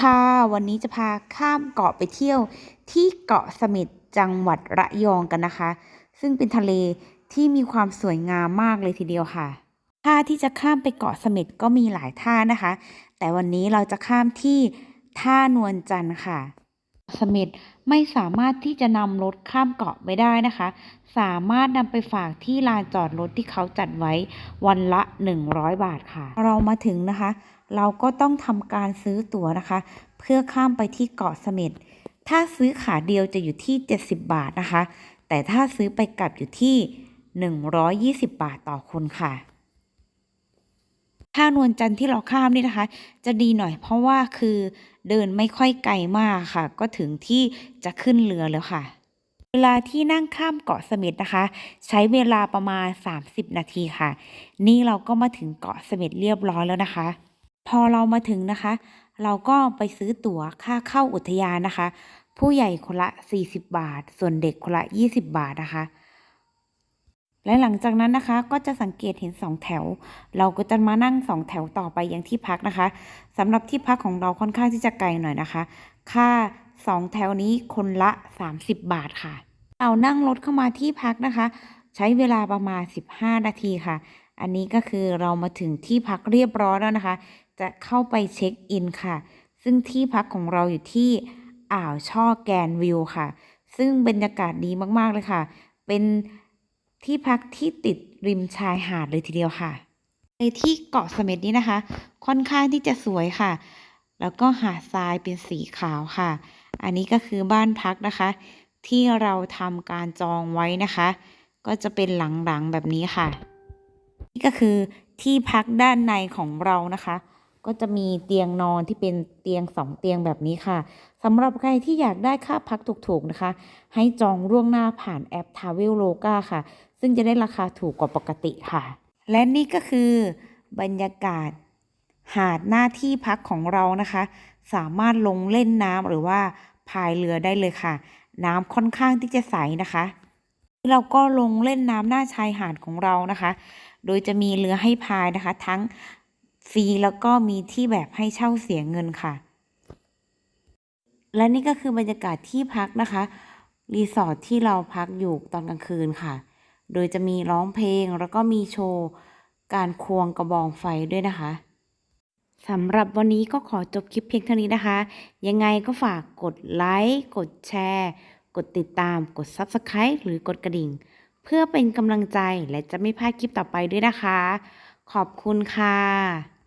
ค่ะ วันนี้จะพาข้ามเกาะไปเที่ยวที่เกาะเสม็ดจังหวัดระยองกันนะคะ ซึ่งเป็นทะเลที่มีความสวยงามมากเลยทีเดียวค่ะท่าที่จะข้ามไปเกาะเสม็ดก็มีหลายท่านะคะ แต่วันนี้เราจะข้ามที่ท่านวลจันทร์ค่ะ เสม็ดไม่สามารถที่จะนำรถข้ามเกาะไปได้นะคะ สามารถนำไปฝากที่ลานจอดรถที่เขาจัดไว้วันละ 100 บาทค่ะ เรามาถึงนะคะ เราก็ต้องทำการซื้อตั๋วนะคะ เพื่อข้ามไปที่เกาะเสม็ดถ้าซื้อขาเดียวจะอยู่ที่ 70 บาทนะคะ แต่ถ้าซื้อไปกลับอยู่ที่ 120 บาทต่อคนค่ะท่านวลจันทร์ที่เราข้ามนี่นะคะ จะดีหน่อยเพราะว่าคือเดินไม่ค่อยไกลมากค่ะ ก็ถึงที่จะขึ้นเรือแล้วค่ะ เวลาที่นั่งข้ามเกาะเสม็ดนะคะ ใช้เวลาประมาณ 30 นาทีค่ะ นี่เราก็มาถึงเกาะเสม็ดเรียบร้อยแล้วนะคะ พอเรามาถึงนะคะ เราก็ไปซื้อตั๋วค่าเข้าอุทยานนะคะ ผู้ใหญ่คนละ 40 บาท ส่วนเด็กคนละ 20 บาทนะคะ และหลังจากนั้นนะคะ ก็จะสังเกตเห็นสองแถว เราก็จะมานั่งสองแถวต่อไปยังที่พักนะคะสำหรับที่พักของเราค่อนข้างที่จะไกลหน่อยนะคะ ค่าสองแถวนี้คนละ 30 บาทค่ะเรานั่งรถเข้ามาที่พักนะคะ ใช้เวลาประมาณ 15 นาทีค่ะ อันนี้ก็คือเรามาถึงที่พักเรียบร้อยแล้วนะคะ จะเข้าไปเช็คอินค่ะ ซึ่งที่พักของเราอยู่ที่อ่าวช่อแกนวิวค่ะ ซึ่งบรรยากาศดีมากๆเลยค่ะ เป็นที่พักที่ติดริมชายหาดเลยทีเดียวค่ะในที่เกาะเสม็ดนี้นะคะ ค่อนข้างที่จะสวยค่ะ แล้วก็หาดทรายเป็นสีขาวค่ะ อันนี้ก็คือบ้านพักนะคะ ที่เราทำการจองไว้นะคะ ก็จะเป็นหลังๆแบบนี้ค่ะ นี่ก็คือที่พักด้านในของเรานะคะ ก็จะมีเตียงนอนที่เป็นเตียงสองเตียงแบบนี้ค่ะสำหรับใครที่อยากได้ค่าพักถูกๆนะคะ ให้จองล่วงหน้าผ่านแอป Traveloka ค่ะ ซึ่งจะได้ราคาถูกกว่าปกติค่ะ และนี่ก็คือบรรยากาศ หาดหน้าที่พักของเรานะคะ สามารถลงเล่นน้ำหรือว่าพายเรือได้เลยค่ะ น้ำค่อนข้างที่จะใสนะคะ เราก็ลงเล่นน้ำหน้าชายหาดของเรานะคะ โดยจะมีเรือให้พายนะคะ ทั้ง ฟรีแล้วก็มีที่แบบให้เช่าเสียเงินค่ะ และนี่ก็คือบรรยากาศที่พักนะคะ รีสอร์ทที่เราพักอยู่ตอนกลางคืนค่ะ โดยจะมีร้องเพลงแล้วก็มีโชว์การควงกระบองไฟด้วยนะคะสำหรับวันนี้ก็ขอจบคลิปเพียงเท่านี้นะคะ ยังไงก็ฝากกดไลค์ กดแชร์ กดติดตาม กด Subscribe หรือกดกระดิ่ง เพื่อเป็นกำลังใจและจะไม่พลาดคลิปต่อไปด้วยนะคะ ขอบคุณค่ะ